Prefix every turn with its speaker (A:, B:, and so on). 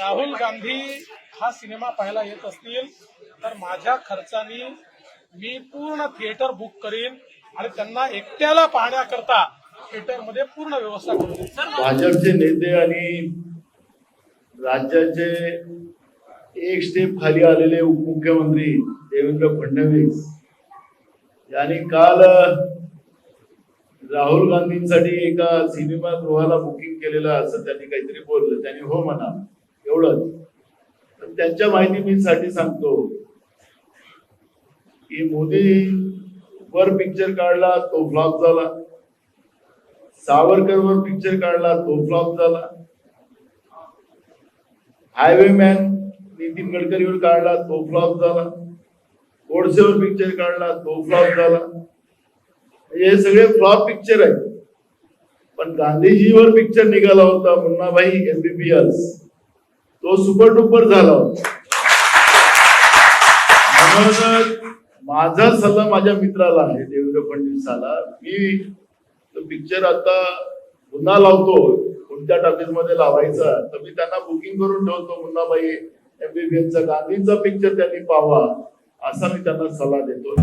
A: राहुल गांधी हा सिनेमा पाहायला येत असतील तर माझ्या खर्चानी मी पूर्ण थिएटर बुक करीन आणि त्यांना एकट्याला पाहण्याकरता थिएटरमध्ये पूर्ण व्यवस्था करेन
B: भाजपचे नेते आणि राज्याचे एक स्टेप खाली आलेले उपमुख्यमंत्री देवेंद्र फडणवीस यांनी काल राहुल गांधींसाठी एका सिनेमागृहाला बुकिंग केलेलं असं त्यांनी काहीतरी बोललं. त्यांनी हो म्हणा एवढंच. पण त्यांच्या माहिती मी साठी सांगतो की मोदी वर पिक्चर काढला तो फ्लॉप झाला. सावरकर वर पिक्चर काढला तो फ्लॉप झाला. हायवे मॅन नितीन गडकरीवर काढला तो फ्लॉप झाला. गोडसेवर पिक्चर काढला तो फ्लॉप झाला. हे सगळे फ्लॉप पिक्चर आहेत. पण गांधीजीवर पिक्चर निघाला होता मुन्नाभाई एमबीबीएस तो सुपर डुपर झाला होता. म्हणून माझा सल्ला माझ्या मित्राला आहे देवेंद्र फडणवीसाला मी तो पिक्चर आता पुन्हा लावतो. कोणत्या टॉकीजमध्ये लावायचा तर मी त्यांना बुकिंग करून ठेवतो. मुन्नाबाई एमबीबीएसचा गांधींचा पिक्चर त्यांनी पाहावा असा मी त्यांना सल्ला देतो.